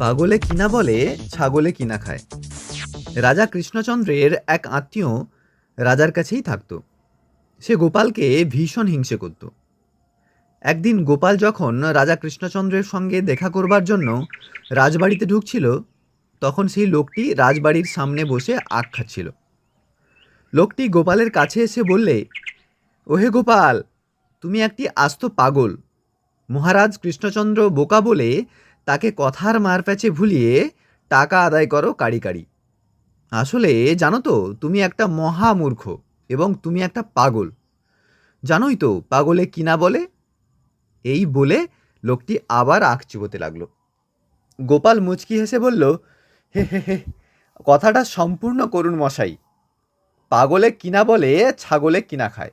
পাগলে কিনা বলে, ছাগলে কিনা খায়। রাজা কৃষ্ণচন্দ্রের এক আত্মীয় রাজার কাছেই থাকতো। সে গোপালকে ভীষণ হিংসে করত। একদিন গোপাল যখন রাজা কৃষ্ণচন্দ্রের সঙ্গে দেখা করবার জন্য রাজবাড়িতে ঢুকছিল, তখন সেই লোকটি রাজবাড়ির সামনে বসে আখ খাচ্ছিল। লোকটি গোপালের কাছে এসে বললে, ওহে গোপাল, তুমি একটি আস্ত পাগল। মহারাজ কৃষ্ণচন্দ্র বোকা বলে তাকে কথার মারপ্যাচে ভুলিয়ে টাকা আদায় করো কাড়ি কাড়ি। আসলে জানো তো, তুমি একটা মহামূর্খ এবং তুমি একটা পাগল। জানোই তো পাগলে কিনা বলে? এই বলে লোকটি আবার আখ চুবোতে লাগল। গোপাল মুচকি হেসে বলল, হে হে হে, কথাটা সম্পূর্ণ করুন মশাই। পাগলে কিনা বলে, ছাগলে কিনা খায়।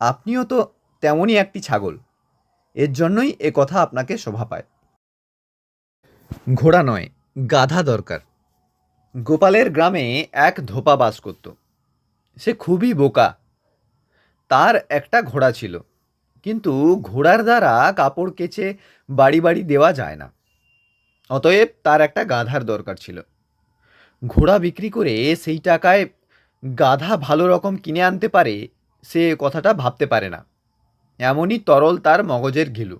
আপনিও তো তেমনই একটি ছাগল। এর জন্যই এ কথা আপনাকে শোভা পায়। ঘোড়া নয়, গাধা দরকার। গোপালের গ্রামে এক ধোপা বাস করত। সে খুবই বোকা। তার একটা ঘোড়া ছিল, কিন্তু ঘোড়ার দ্বারা কাপড় কেচে বাড়ি বাড়ি দেওয়া যায় না। অতএব তার একটা গাধার দরকার ছিল। ঘোড়া বিক্রি করে সেই টাকায় গাধা ভালো রকম কিনে আনতে পারে, সে কথাটা ভাবতে পারে না। এমনই তরল তার মগজের ঘিলু।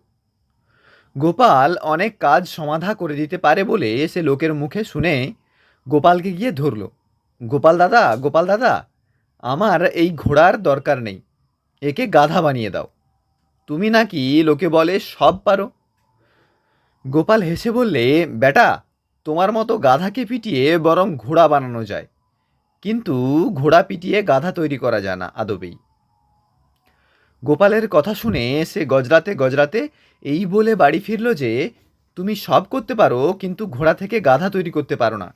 গোপাল অনেক কাজ সমাধা করে দিতে পারে বলে সে লোকের মুখে শুনে গোপালকে গিয়ে ধরল। গোপাল দাদা গোপাল দাদা, আমার এই ঘোড়ার দরকার নেই। একে গাধা বানিয়ে দাও। তুমি নাকি লোকে বলে সব পারো? গোপাল হেসে বললে, বেটা, তোমার মতো গাধাকে পিটিয়ে বরং ঘোড়া বানানো যায়। কিন্তু ঘোড়া পিটিয়ে গাধা তৈরি করা যায় না, আদবেই। গোপালের কথা শুনে সে গজরাতে গজরাতে এই বলে বাড়ি ফিরল যে, তুমি সব করতে পারো, কিন্তু ঘোড়া থেকে গাধা তৈরি করতে পারো না।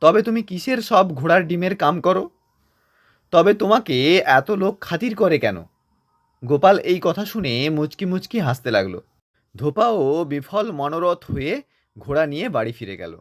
তবে তুমি কিসের সব ঘোড়ার ডিমের কাম করো? তবে তোমাকে এত লোক খাতির করে কেন? গোপাল এই কথা শুনে মুচকি মুচকি হাসতে লাগল। ধোপাও বিফল মনোরথ হয়ে ঘোড়া নিয়ে বাড়ি ফিরে গেল।